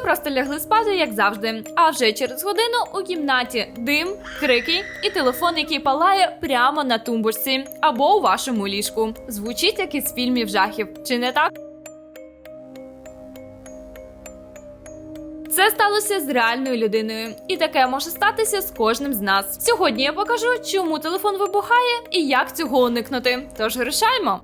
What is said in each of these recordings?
просто лягли спати, як завжди. А вже через годину у кімнаті дим, крики і телефон, який палає прямо на тумбочці або у вашому ліжку. Звучить як із фільмів жахів, чи не так? Це сталося з реальною людиною, і таке може статися з кожним з нас. Сьогодні я покажу, чому телефон вибухає і як цього уникнути. Тож рішаємо.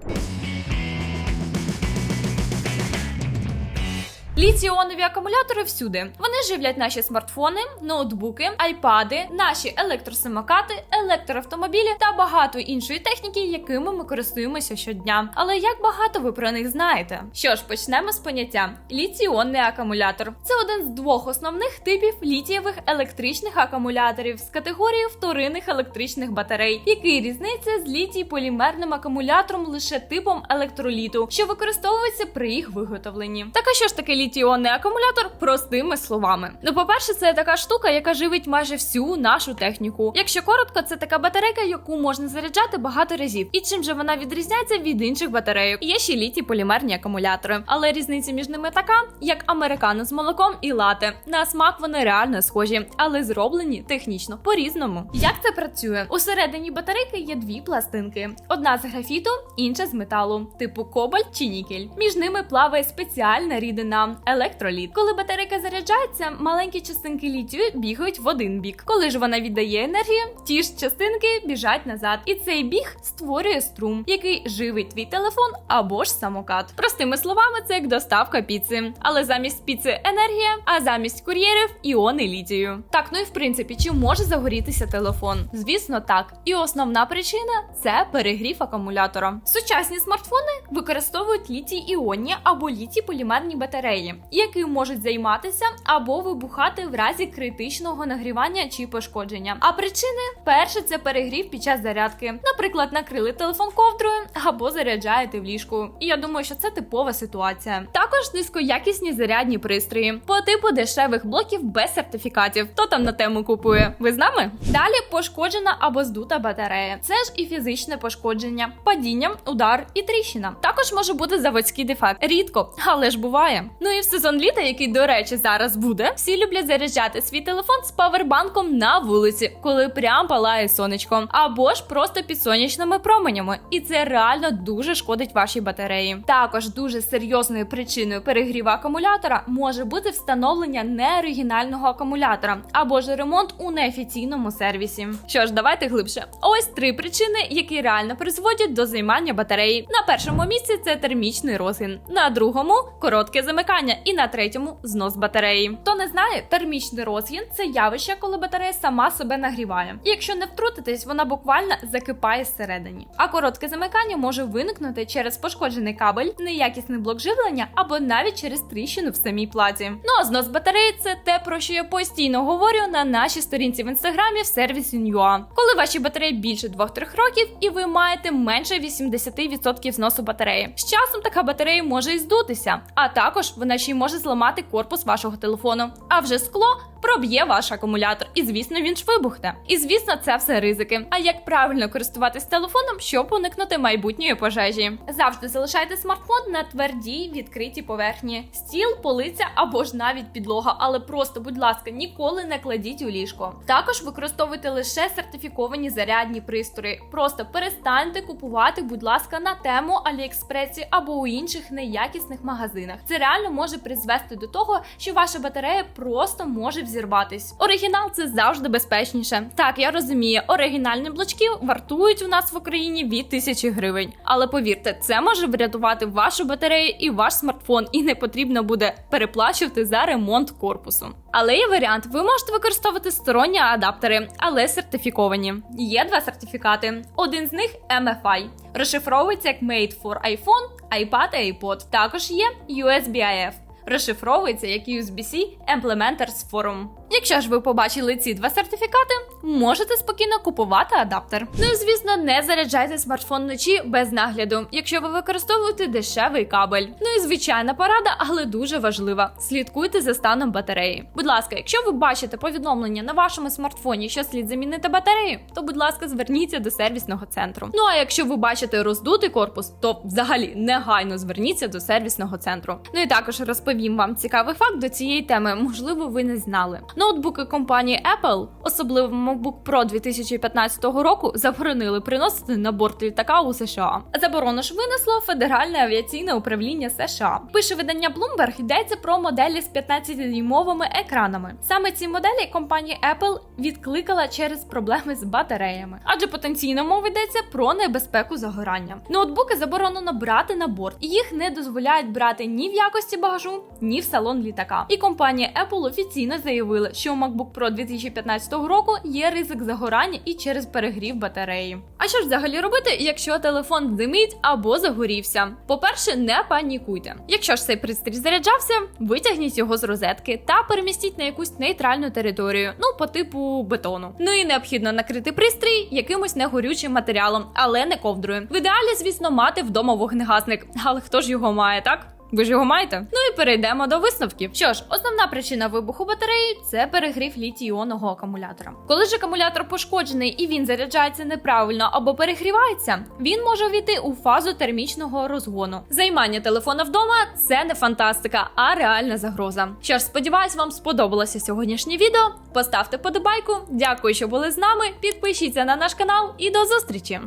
Літій-іонові акумулятори всюди. Вони живлять наші смартфони, ноутбуки, айпади, наші електросамокати, електроавтомобілі та багато іншої техніки, якими ми користуємося щодня. Але як багато ви про них знаєте? Що ж, почнемо з поняття літій-іонний акумулятор. Це один з двох основних типів літієвих електричних акумуляторів з категорії вторинних електричних батарей, який різниця з літій-полімерним акумулятором лише типом електроліту, що використовується при їх виготовленні. Так а що ж таке літій-іонний акумулятор простими словами? Ну, по-перше, це така штука, яка живить майже всю нашу техніку. Якщо коротко, це така батарейка, яку можна заряджати багато разів. І чим же вона відрізняється від інших батарейок? Є ще літій полімерні акумулятори, але різниця між ними така, як американо з молоком і лате. На смак вони реально схожі, але зроблені технічно по-різному. Як це працює? Усередині батарейки є дві пластинки: одна з графіту, інша з металу, типу кобальт чи нікель. Між ними плаває спеціальна рідина електроліт. Коли батарейка заряджається, маленькі частинки літію бігають в один бік. Коли ж вона віддає енергію, ті ж частинки біжать назад. І цей біг створює струм, який живить твій телефон або ж самокат. Простими словами, це як доставка піци. Але замість піци енергія, а замість кур'єрів іони літію. Так, ну і в принципі, чи може загорітися телефон? Звісно, так. І основна причина це перегрів акумулятора. Сучасні смартфони використовують літій іонні або літій полімерні батареї, які можуть займатися або вибухати в разі критичного нагрівання чи пошкодження. А причини перше це перегрів під час зарядки. Наприклад, накрили телефон ковдрою або заряджаєте в ліжку. І я думаю, що це типова ситуація. Також низькоякісні зарядні пристрої по типу дешевих блоків без сертифікатів. Хто там на тему купує? Ви з нами? Далі пошкоджена або здута батарея. Це ж і фізичне пошкодження, падіння, удар і тріщина. Також може бути заводський дефект. Рідко, але ж буває. Ну в сезон літа, який, до речі, зараз буде, всі люблять заряджати свій телефон з павербанком на вулиці, коли прям палає сонечко, або ж просто під сонячними променями. І це реально дуже шкодить вашій батареї. Також дуже серйозною причиною перегріву акумулятора може бути встановлення неоригінального акумулятора або ж ремонт у неофіційному сервісі. Що ж, давайте глибше. Ось три причини, які реально призводять до займання батареї. На першому місці це термічний розгін, на другому коротке замикання, і на третьому знос батареї. Хто не знає, термічний розгін це явище, коли батарея сама себе нагріває. І якщо не втрутитись, вона буквально закипає зсередині. А коротке замикання може виникнути через пошкоджений кабель, неякісний блок живлення або навіть через тріщину в самій платі. Ну а знос батареї це те, про що я постійно говорю на нашій сторінці в інстаграмі в сервісі Nua. Коли ваші батареї більше 2-3 років і ви маєте менше 80% зносу батареї. З часом така батарея може і здутися, а також вона ще й може зламати корпус вашого телефону. А вже скло проб'є ваш акумулятор, і звісно, він ж вибухне. І звісно, це все ризики. А як правильно користуватись телефоном, щоб уникнути майбутньої пожежі? Завжди залишайте смартфон на твердій відкритій поверхні, стіл, полиця або ж навіть підлога. Але просто, будь ласка, ніколи не кладіть у ліжко. Також використовуйте лише сертифіковані зарядні пристрої. Просто перестаньте купувати, будь ласка, на тему Аліекспресі або у інших неякісних магазинах. Це реально може призвести до того, що ваша батарея просто може взірватись. Оригінал це завжди безпечніше. Так, я розумію, оригінальні блочки вартують у нас в Україні від тисячі гривень. Але повірте, це може врятувати вашу батарею і ваш смартфон, і не потрібно буде переплачувати за ремонт корпусу. Але є варіант, ви можете використовувати сторонні адаптери, але сертифіковані. Є два сертифікати. Один з них MFI. Розшифровується як Made for iPhone, iPad і iPod. Також є USB-IF розшифровується як USB-C Implementers Forum. Якщо ж ви побачили ці два сертифікати, можете спокійно купувати адаптер. Ну і звісно, не заряджайте смартфон вночі без нагляду, якщо ви використовуєте дешевий кабель. Ну і звичайна порада, але дуже важлива. Слідкуйте за станом батареї. Будь ласка, якщо ви бачите повідомлення на вашому смартфоні, що слід замінити батарею, то будь ласка, зверніться до сервісного центру. Ну а якщо ви бачите роздутий корпус, то взагалі негайно зверніться до сервісного центру. Ну і також розповім вам цікавий факт до цієї теми. Можливо, ви не знали. Ноутбуки компанії Apple, особливо MacBook Pro 2015 року, заборонили приносити на борт літака у США. Заборону ж винесло Федеральне авіаційне управління США. Пише видання Bloomberg, йдеться про моделі з 15-дюймовими екранами. Саме ці моделі компанія Apple відкликала через проблеми з батареями, адже потенційно мова йдеться про небезпеку загорання. Ноутбуки заборонено брати на борт, і їх не дозволяють брати ні в якості багажу, ні в салон літака. І компанія Apple офіційно заявила, що у MacBook Pro 2015 року є ризик загорання і через перегрів батареї. А що ж взагалі робити, якщо телефон димить або загорівся? По-перше, не панікуйте. Якщо ж цей пристрій заряджався, витягніть його з розетки та перемістіть на якусь нейтральну територію, ну по типу бетону. Ну і необхідно накрити пристрій якимось негорючим матеріалом, але не ковдрою. В ідеалі, звісно, мати вдома вогнегасник, але хто ж його має, так? Ви ж його маєте? Ну і перейдемо до висновків. Що ж, основна причина вибуху батареї це перегрів літій-іонного акумулятора. Коли ж акумулятор пошкоджений і він заряджається неправильно або перегрівається, він може війти у фазу термічного розгону. Займання телефона вдома це не фантастика, а реальна загроза. Що ж, сподіваюсь, вам сподобалося сьогоднішнє відео. Поставте подобайку. Дякую, що були з нами. Підпишіться на наш канал і до зустрічі!